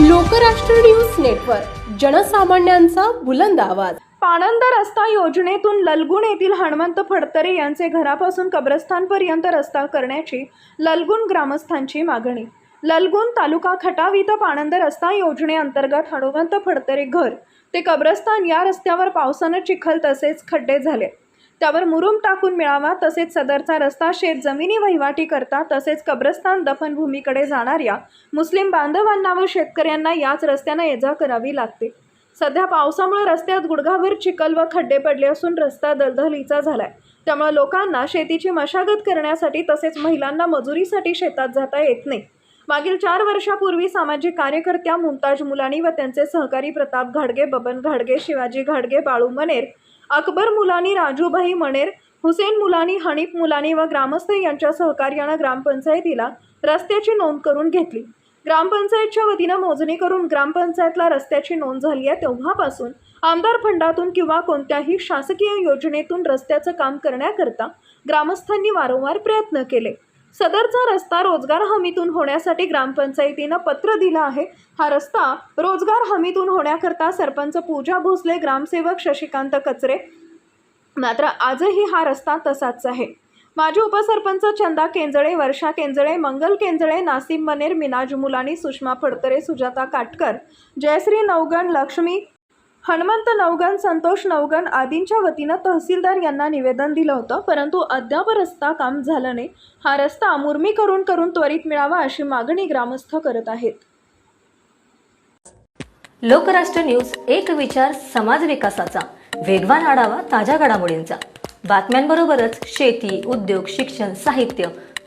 Lokrashtra news network जनसामान्यांचा बुलंद आवाज. पाणंद रस्ता योजनेतून ललगुण येथील हणमंत फडतरे यांचे घरापासून कब्रस्थानपर्यंत रस्ता करण्याची ललगुण ग्रामस्थांची मागणी. ललगुण तालुका खटाव इथं पाणंद रस्ता योजनेअंतर्गत हनुमंत फडतरे घर. ते कब्रस्तान या रस्त्यावर पावसानं चिखल तसेच खड्डे झाले. त्यावर मुरुम टाकून मिळावा तसेच सदरचा रस्ता शेत जमिनी वहिवाटी करता तसेच कब्रस्तान दफनभूमीकडे जाणाऱ्या मुस्लिम बांधवांना व शेतकऱ्यांना याच रस्त्यानं ये जा करावी लागते. सध्या पावसामुळे रस्त्यात गुडघाभर चिखल व खड्डे पडले असून रस्ता दलदलीचा झालाय. त्यामुळे लोकांना शेतीची मशागत करण्यासाठी तसेच महिलांना मजुरीसाठी शेतात जाता येत नाही. मागील चार वर्षापूर्वी सामाजिक कार्यकर्त्या मुमताज मुलानी व त्यांचे सहकारी प्रताप घाडगे बबन घाडगे शिवाजी घाडगे बाळू मनेर अकबर मुलानी राजूभाई मणेर हुसेन मुलानी हनीफ मुलानी व ग्रामस्थ यांच्या सहकार्यानं ग्रामपंचायतीला रस्त्याची नोंद करून घेतली. ग्रामपंचायतच्या वतीनं मोजणी करून ग्रामपंचायतला रस्त्याची नोंद झाली आहे. तेव्हापासून आमदार फंडातून किंवा कोणत्याही शासकीय योजनेतून रस्त्याचं काम करण्याकरता ग्रामस्थांनी वारंवार प्रयत्न केले. सदरचा रस्ता रोजगार हमीतून होण्यासाठी ग्रामपंचायतीनं पत्र दिलं आहे. हा रस्ता रोजगार हमीतून होण्याकरता सरपंच पूजा भोसले ग्रामसेवक शशिकांत कचरे. मात्र आजही हा रस्ता तसाच आहे. माजी उपसरपंच चंदा केंजळे वर्षा केंजळे मंगल केंजळे नासिम मनेर मिनाज मुलानी सुषमा फडतरे सुजाता काटकर जयश्री नवगण लक्ष्मी हनुमंत नवगण संतोष नवगण आदींच्या वतीनं तहसीलदार यांना निवेदन दिलं होतं परंतु अद्याप रस्ता काम झालं नाही. हा रस्ता मुर्मी करून करून त्वरित मिळावा अशी मागणी ग्रामस्थ करत आहेत. लोकराष्ट्र न्यूज एक विचार समाज विकासाचा. वेगवान आढावा ताज्या घडामोडींचा. बातम्यांबरोबरच शेती उद्योग शिक्षण साहित्य